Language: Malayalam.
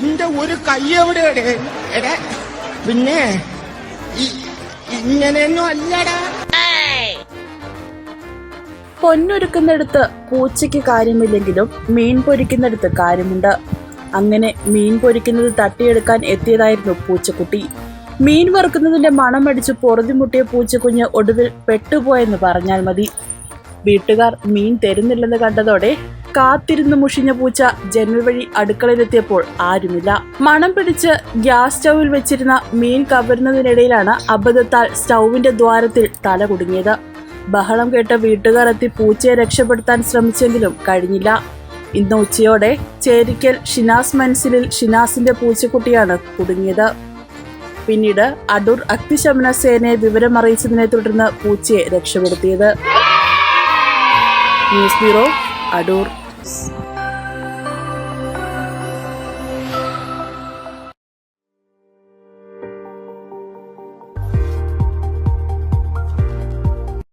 എന്റെ ഒരു കൈ എവിടെ? എടാ പിന്നെ ഇങ്ങനെയൊന്നും അല്ലടാ. പൊന്നൊരുക്കുന്നിടത്ത് പൂച്ചയ്ക്ക് കാര്യമില്ലെങ്കിലും മീൻ പൊരിക്കുന്നിടത്ത് കാര്യമുണ്ട്. അങ്ങനെ മീൻ പൊരിക്കുന്നത് തട്ടിയെടുക്കാൻ എത്തിയതായിരുന്നു പൂച്ചക്കുട്ടി. മീൻ വറുക്കുന്നതിന്റെ മണമടിച്ച് പൊറുതിമുട്ടിയ പൂച്ചക്കുഞ്ഞ് ഒടുവിൽ പെട്ടുപോയെന്ന് പറഞ്ഞാൽ മതി. വീട്ടുകാർ മീൻ തരുന്നില്ലെന്ന് കണ്ടതോടെ കാത്തിരുന്ന് മുഷിഞ്ഞ പൂച്ച ജനൽ വഴി അടുക്കളയിലെത്തിയപ്പോൾ ആരുമില്ല. മണം പിടിച്ച് ഗ്യാസ് സ്റ്റൗവിൽ വെച്ചിരുന്ന മീൻ കവരുന്നതിനിടയിലാണ് അബദ്ധത്താൽ സ്റ്റൗവിന്റെ ദ്വാരത്തിൽ തല കുടുങ്ങിയത്. ബഹളം കേട്ട വീട്ടുകാർ എത്തി പൂച്ചയെ രക്ഷപ്പെടുത്താൻ ശ്രമിച്ചെങ്കിലും കഴിഞ്ഞില്ല. ഇന്ന് ഉച്ചയോടെ ചേരിക്കൽ ഷിനാസ് മനസ്സിലിൽ ഷിനാസിന്റെ പൂച്ചക്കുട്ടിയാണ് കുടുങ്ങിയത്. പിന്നീട് അടൂർ അഗ്നിശമന സേനയെ വിവരം അറിയിച്ചതിനെ തുടർന്ന് പൂച്ചയെ രക്ഷപ്പെടുത്തിയത്. News bureau Adoor. Peace.